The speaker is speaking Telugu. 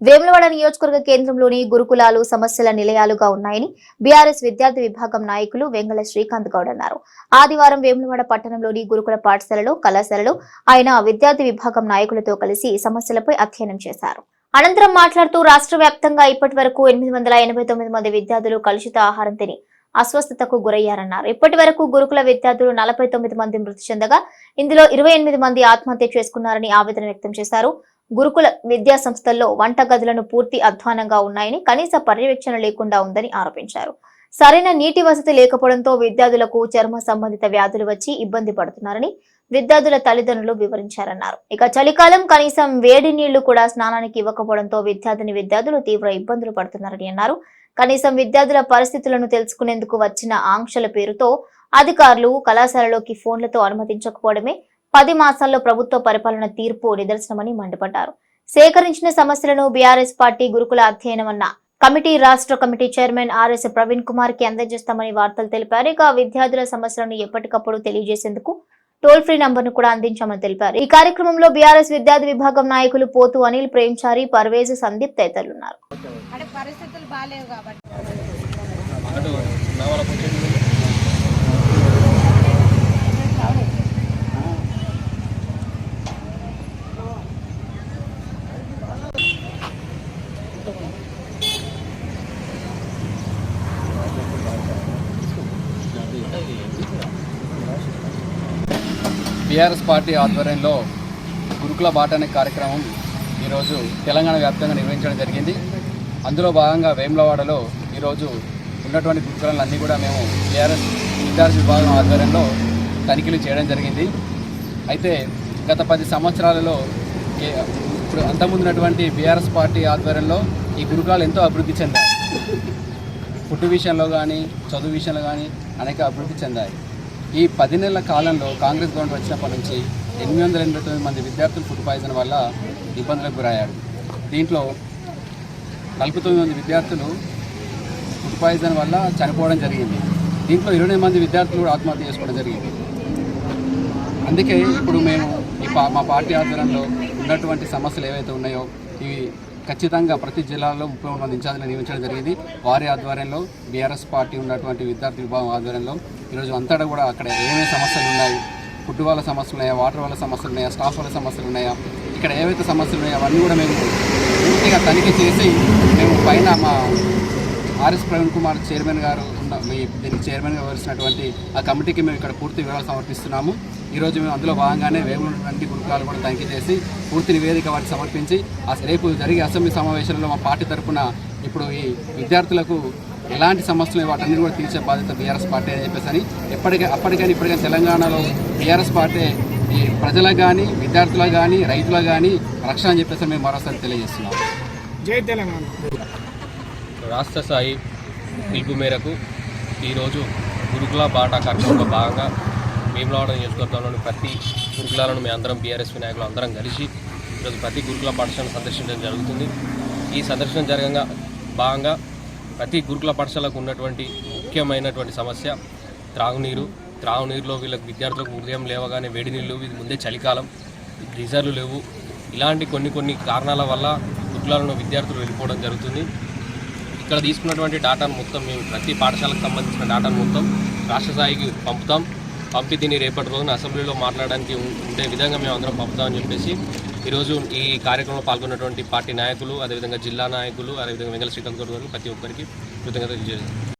వేములవాడ నియోజకవర్గ కేంద్రంలోని గురుకులాలు సమస్యల నిలయాలుగా ఉన్నాయని బీఆర్ఎస్ విద్యార్థి విభాగం నాయకులు వెంగళ శ్రీకాంత్ గౌడ్ అన్నారు. ఆదివారం వేములవాడ పట్టణంలోని గురుకుల పాఠశాలలో కళాశాలలో ఆయన విద్యార్థి విభాగం నాయకులతో కలిసి సమస్యలపై అధ్యయనం చేశారు. అనంతరం మాట్లాడుతూ రాష్ట్ర వ్యాప్తంగా ఇప్పటి వరకు ఎనిమిది వందల ఎనభై తొమ్మిది మంది విద్యార్థులు కలుషిత ఆహారం తిని అస్వస్థతకు గురయ్యారన్నారు. ఇప్పటి వరకు గురుకుల విద్యార్థులు నలభై తొమ్మిది మంది మృతి చెందగా ఇందులో ఇరవై ఎనిమిది మంది ఆత్మహత్య చేసుకున్నారని ఆవేదన వ్యక్తం చేశారు. గురుకుల విద్యా సంస్థల్లో వంట గదులను పూర్తి అధ్వానంగా ఉన్నాయని కనీస పర్యవేక్షణ లేకుండా ఉందని ఆరోపించారు. సరైన నీటి వసతి లేకపోవడంతో విద్యార్థులకు చర్మ సంబంధిత వ్యాధులు వచ్చి ఇబ్బంది పడుతున్నారని విద్యార్థుల తల్లిదండ్రులు వివరించారన్నారు. ఇక చలికాలం కనీసం వేడి నీళ్ళు కూడా స్నానానికి ఇవ్వకపోవడంతో విద్యార్థిని విద్యార్థులు తీవ్ర ఇబ్బందులు పడుతున్నారని అన్నారు. కనీసం విద్యార్థుల పరిస్థితులను తెలుసుకునేందుకు వచ్చిన ఆంక్షల పేరుతో అధికారులు కళాశాలలోకి ఫోన్లతో అనుమతించకపోవడమే పది మాసాల్లో ప్రభుత్వ పరిపాలన తీర్పు నిదర్శనమని మండిపడ్డారు. సేకరించిన సమస్యలను బీఆర్ఎస్ పార్టీ గురుకుల అధ్యయనం అన్న కమిటీ రాష్ట్ర కమిటీ చైర్మన్ ఆర్ఎస్ ప్రవీణ్ కుమార్కి అందజేస్తామని వార్తలు తెలిపారు. ఇక విద్యార్థుల సమస్యలను ఎప్పటికప్పుడు తెలియజేసేందుకు టోల్ ఫ్రీ నంబర్ను కూడా అందించామని తెలిపారు. ఈ కార్యక్రమంలో బీఆర్ఎస్ విద్యార్థి విభాగం నాయకులు పోతు అనిల్ ప్రేమ్చారి పర్వేజ్ సందీప్ తదితరులు బీఆర్ఎస్ పార్టీ ఆధ్వర్యంలో గురుకుల బాట అనే కార్యక్రమం ఈరోజు తెలంగాణ వ్యాప్తంగా నిర్వహించడం జరిగింది. అందులో భాగంగా వేములవాడలో ఈరోజు ఉన్నటువంటి గురుకులన్నీ కూడా మేము బీఆర్ఎస్ విద్యార్థి విభాగం ఆధ్వర్యంలో తనిఖీలు చేయడం జరిగింది. అయితే గత పది సంవత్సరాలలో ఏ- ఇప్పుడు అంతకుముందున్నటువంటి బీఆర్ఎస్ పార్టీ ఆధ్వర్యంలో ఈ గురుకులాలు ఎంతో అభివృద్ధి చెందాయి. ఫుడ్ విషయంలో కానీ చదువు విషయంలో కానీ అనేక అభివృద్ధి చెందాయి. ఈ పది నెలల కాలంలో కాంగ్రెస్ గవర్నమెంట్ వచ్చినప్పటి నుంచి ఎనిమిది వందల ఎనభై తొమ్మిది మంది విద్యార్థులు ఫుడ్ పాయిజన్ వల్ల ఇబ్బందులకు గురయ్యారు. దీంట్లో నలభై తొమ్మిది మంది విద్యార్థులు ఫుడ్ పాయిజన్ వల్ల చనిపోవడం జరిగింది. దీంట్లో ఇరవై మంది విద్యార్థులు కూడా ఆత్మహత్య చేసుకోవడం జరిగింది. అందుకే ఇప్పుడు మేము ఈ పా మా పార్టీ ఆధ్వర్యంలో ఉన్నటువంటి సమస్యలు ఏవైతే ఉన్నాయో ఇవి ఖచ్చితంగా ప్రతి జిల్లాలో ముప్పై మూడు మంది ఇన్ఛార్జీలు నియమించడం జరిగింది. వారి ఆధ్వర్యంలో బీఆర్ఎస్ పార్టీ ఉన్నటువంటి విద్యార్థి విభాగం ఆధ్వర్యంలో ఈరోజు అంతటా కూడా అక్కడ ఏమేమి సమస్యలు ఉన్నాయి? ఫుడ్ వాళ్ళ సమస్యలు ఉన్నాయా? వాటర్ వాళ్ళ సమస్యలు ఉన్నాయా? స్టాఫ్ వాళ్ళ సమస్యలు ఉన్నాయా? ఇక్కడ ఏవైతే సమస్యలు ఉన్నాయో అవన్నీ కూడా మేము పూర్తిగా తనిఖీ చేసి మేము పైన మా ఆర్ఎస్ ప్రవీణ్ కుమార్ చైర్మన్ గారు ఉన్న మీ దీనికి చైర్మన్గా వివరిస్తున్నటువంటి ఆ కమిటీకి మేము ఇక్కడ పూర్తి వివరాలు సమర్పిస్తున్నాము. ఈరోజు మేము అందులో భాగంగానే వేములటువంటి గురుకులాలు కూడా తనిఖీ చేసి పూర్తి నివేదిక వారికి సమర్పించి ఆ రేపు జరిగే అసెంబ్లీ సమావేశంలో మా పార్టీ తరఫున ఇప్పుడు ఈ విద్యార్థులకు ఎలాంటి సమస్యలు వాటన్నిటి కూడా తీర్చే బాధ్యత బీఆర్ఎస్ పార్టీ అని చెప్పేసి అని ఎప్పటికీ అప్పటికైనా ఇప్పటికైనా తెలంగాణలో బీఆర్ఎస్ పార్టీ ఈ ప్రజలకు కానీ విద్యార్థులకు కానీ రైతులకు కానీ రక్షణ అని చెప్పేసి మేము మరోసారి తెలియజేస్తున్నాం. జై తెలంగాణ. రాష్ట్ర స్థాయి పిలుపు మేరకు ఈరోజు గురుకుల బాట కార్యక్రమంలో భాగంగా భీమలవాడ నియోజకవర్గంలోని ప్రతి గురుకులాలను మేము అందరం బీఆర్ఎస్ వినాయకులు అందరం కలిసి ఈరోజు ప్రతి గురుకుల పాఠశాలను సందర్శించడం జరుగుతుంది. ఈ సందర్శన జరగంగా భాగంగా ప్రతి గురుకుల పాఠశాలకు ఉన్నటువంటి ముఖ్యమైనటువంటి సమస్య త్రాగునీరు. త్రాగునీరులో వీళ్ళకి విద్యార్థులకు ఉదయం లేవగానే వేడి నీళ్ళు ఇది ముందే చలికాలం గీజర్లు లేవు. ఇలాంటి కొన్ని కొన్ని కారణాల వల్ల గురుకులాలను విద్యార్థులు వెళ్ళిపోవడం జరుగుతుంది. ఇక్కడ తీసుకున్నటువంటి డాటాను మొత్తం మేము ప్రతి పాఠశాలకు సంబంధించిన డాటాను మొత్తం రాష్ట్ర స్థాయికి పంపుతాం. పంపి దీన్ని రేపటి రోజున అసెంబ్లీలో మాట్లాడడానికి ఉండే విధంగా మేము అందరం పంపుతామని చెప్పేసి ఈరోజు ఈ కార్యక్రమంలో పాల్గొన్నటువంటి పార్టీ నాయకులు అదేవిధంగా జిల్లా నాయకులు అదేవిధంగా వెంగళ శ్రీకాంత్ గౌడ్ గారు ప్రతి ఒక్కరికి కృతజ్ఞతలు తెలియజేస్తాం